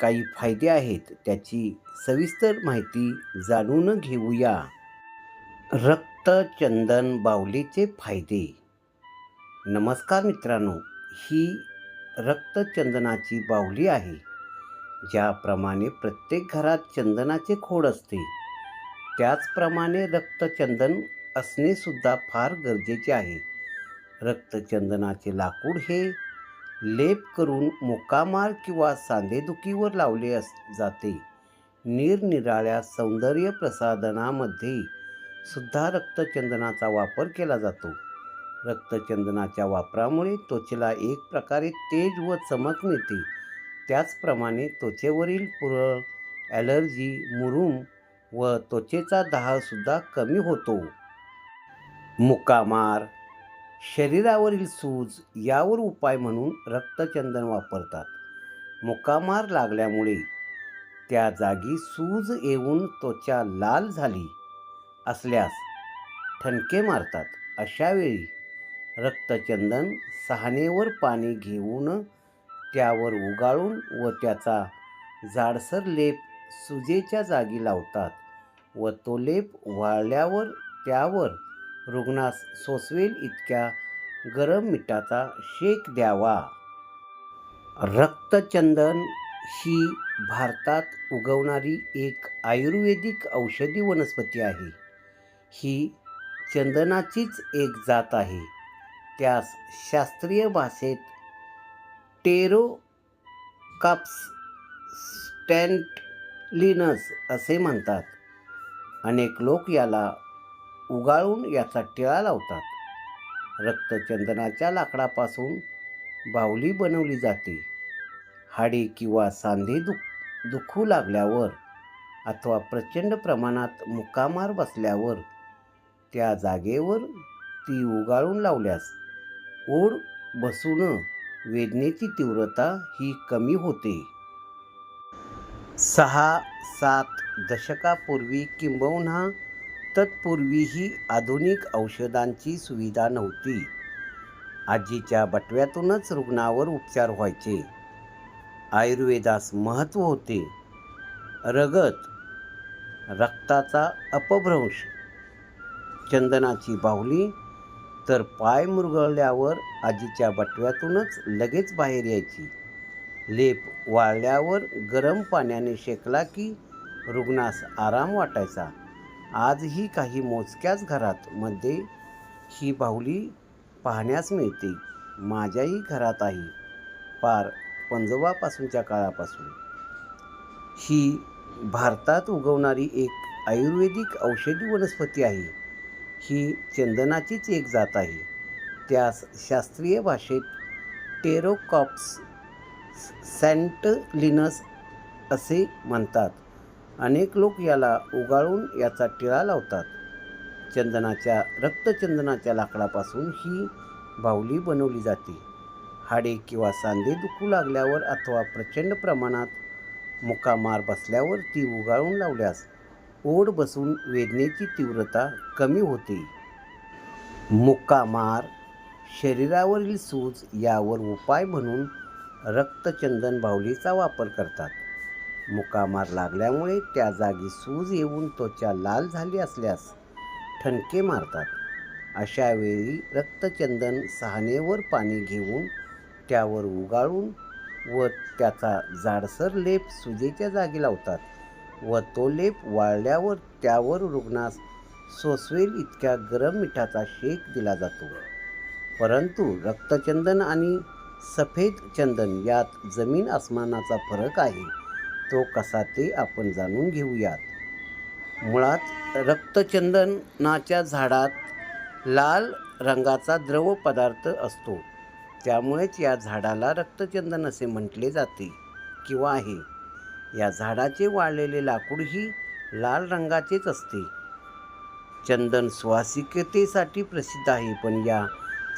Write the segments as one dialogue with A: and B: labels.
A: काही फायदे आहेत त्याची सविस्तर माहिती जाणून घेऊया. रक्तचंदन बावलीचे फायदे. नमस्कार मित्रांनो ही रक्तचंदनाची बावली आहे ज्याप्रमाणे प्रत्येक घरात चंदनाचे खोड असते. त्याचप्रमाणे रक्तचंदन असणेसुद्धा फार गरजेचे आहे. रक्तचंदनाचे लाकूड हे लेप करून मुकामार किंवा सांधेदुखीवर लावले अस जाते. निरनिराळ्या सौंदर्य प्रसाधनामध्ये सुद्धा रक्तचंदनाचा वापर केला जातो. रक्तचंदनाच्या वापरामुळे त्वचेला एक प्रकारे तेज व चमक मिळते. त्याचप्रमाणे त्वचेवरील पुरळ ॲलर्जी मुरूम व त्वचेचा दाहसुद्धा कमी होतो. मुकामार शरीरावरील सूज यावर उपाय म्हणून रक्तचंदन वापरतात. मुकामार लागल्यामुळे त्या जागी सूज येऊन त्वचा लाल झाली असल्यास ठणके मारतात. अशावेळी रक्तचंदन सहानेवर पाणी घेऊन त्यावर उगाळून व त्याचा जाडसर लेप सुजेच्या जागी लावतात व तो लेप वाळल्यावर त्यावर रुग्णास सोसवेल इतक्या गरम मिठाचा शेक द्यावा. रक्तचंदन ही भारतात उगवणारी एक आयुर्वेदिक औषधी वनस्पती आहे. ही चंदनाचीच एक जात आहे. त्यास शास्त्रीय भाषेत टेरो काप्स स्टँटलिनस असे म्हणतात. अनेक लोक याला उगाळून याचा टिळा लावतात. रक्तचंदनाच्या लाकडापासून बावली बनवली जाते. हाडे किंवा सांधे दुख दुखू लागल्यावर अथवा प्रचंड प्रमाणात मुकामार बसल्यावर त्या जागेवर ती उगाळून लावल्यास ओढ बसून वेदनेची तीव्रता ही कमी होते. सहा सात दशकापूर्वी किंबहुना तत्पूर्वीही आधुनिक औषधांची सुविधा नव्हती. आजीच्या बटव्यातूनच रुग्णावर उपचार व्हायचे. आयुर्वेदास महत्त्व होते. रगत रक्ताचा अपभ्रंश चंदनाची बाहुली तर पाय मुरगळल्यावर आजीच्या बटव्यातूनच लगेच बाहेर यायची. लेप वाळल्यावर गरम पाण्याने शेकला की रुग्णास आराम वाटायचा. आजही काही मोजक्याच घरात मध्ये ही बाहुली पाहण्यास मिळते. माझ्याही घरात आहे. पार पंजोबापासूनच्या काळापासून. ही भारतात उगवणारी एक आयुर्वेदिक औषधी वनस्पती आहे. ही चंदनाचीच एक जात आहे. त्यास शास्त्रीय भाषेत टेरोकॉप्स सॅन्टलिनस असे म्हणतात. अनेक लोक याला उगाळून याचा टिळा लावतात. चंदनाच्या रक्तचंदनाच्या लाकडापासून ही बाहुली बनवली जाते. हाडे किंवा सांधे दुखू लागल्यावर अथवा प्रचंड प्रमाणात मुकामार बसल्यावर ती उगाळून लावल्यास ओढ बसून वेदनेची तीव्रता कमी होते. मुकामार शरीरावरील सूज यावर उपाय म्हणून रक्तचंदन बाहुलीचा वापर करतात. मुकामार लागल्यामुळे त्या जागी सूज येऊन त्वचा लाल झाली असल्यास ठणके मारतात. अशा वेळी रक्तचंदन सहानेवर पाणी घेऊन त्यावर उगाळून व त्याचा जाडसर लेप सुजेच्या जागी लावतात व तो लेप वाळल्यावर त्यावर रुग्णास सोसवेल इतक्या गरम मिठाचा शेक दिला जातो. परंतु रक्तचंदन आणि सफेद चंदन यात जमीन आसमानाचा फरक आहे. तो कसा ते आपण जाणून घेऊयात. मुळात रक्तचंदनाच्या झाडात लाल रंगाचा द्रव पदार्थ असतो. त्यामुळेच या झाडाला रक्तचंदन असे म्हटले जाते किंवा आहे. या झाडाचे वाळलेले लाकूडही लाल रंगाचेच असते. चंदन सुवासिकतेसाठी प्रसिद्ध आहे पण या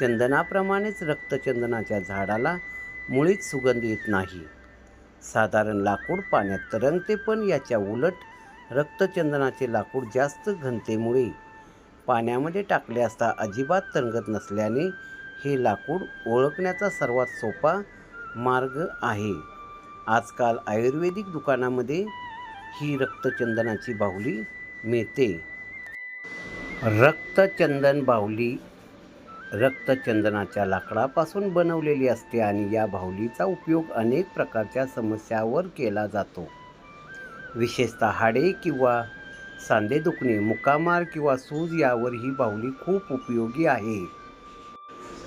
A: चंदनाप्रमाणेच रक्तचंदनाच्या झाडाला मुळीच सुगंध येत नाही. साधारण लाकूड पाण्यात तरंगते पण याच्या उलट रक्तचंदनाचे लाकूड जास्त घनतेमुळे पाण्यामध्ये टाकले असता अजिबात तरंगत नसल्याने हे लाकूड ओळखण्याचा सर्वात सोपा मार्ग आहे. आजकाल आयुर्वेदिक दुकानामध्ये ही रक्तचंदनाची बाहुली मिळते. रक्तचंदन बाहुली रक्तचंदनाच्या लाकडापासून बनवलेली असते आणि या बाहुलीचा उपयोग अनेक प्रकारच्या समस्यावर केला जातो. विशेषतः हाडे किंवा सांधे दुखणे मुकामार किंवा सूज यावर ही बाहुली खूप उपयोगी आहे.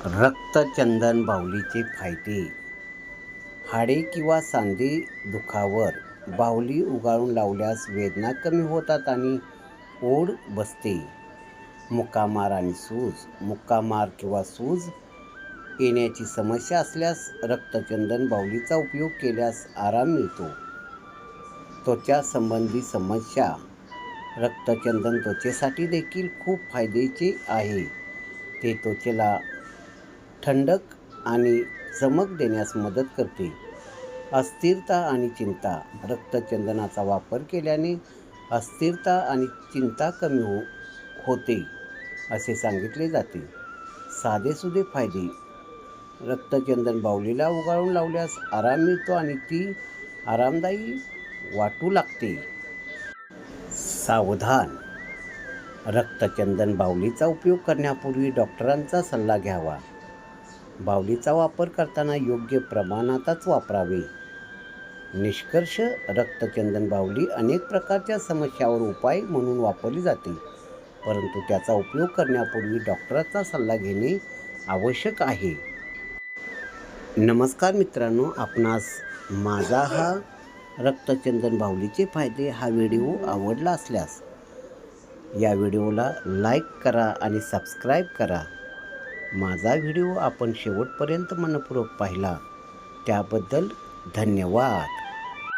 A: रक्तचंदन बाहुलीचे फायदे. हाडे किंवा सांधे दुखावर बाहुली उगाळून लावल्यास वेदना कमी होतात आणि ओढ बसते. मुक्कामार आणि सूज. मुक्कामार किंवा सूज येण्याची समस्या असल्यास रक्तचंदन बाहुलीचा उपयोग केल्यास आराम मिळतो. त्वचा संबंधी समस्या. रक्तचंदन त्वचेसाठी देखील खूप फायद्याचे आहे. ते त्वचेला ठंडक आणि चमक देण्यास मदत करते. अस्थिरता आणि चिंता. रक्तचंदनाचा वापर केल्याने अस्थिरता आणि चिंता कमी हो होते. असे सांगितले जाते. साधेसुधे फायदे. रक्तचंदन बाहुलीला उगाळून लावल्यास आराम मिळतो आणि ती आरामदायी वाटू लागते. सावधान. रक्तचंदन बाहुलीचा उपयोग करण्यापूर्वी डॉक्टरांचा सल्ला घ्यावा. बाहुलीचा वापर करताना योग्य प्रमाणातच वापरावे. निष्कर्ष रक्तचंदन बाहुली अनेक प्रकारच्या समस्यावर उपाय म्हणून वापरली जाते. परंतु त्याचा उपयोग करण्यापूर्वी डॉक्टराचा सल्ला घेणे आवश्यक आहे. नमस्कार मित्रांनो आपणास माझा हा रक्तचंदन बाहुलीचे फायदे हा व्हिडिओ आवडला असल्यास या व्हिडिओला लाईक करा आणि सबस्क्राईब करा. माझा व्हिडिओ आपण शेवटपर्यंत मनपूर्वक पाहिला. त्याबद्दल धन्यवाद.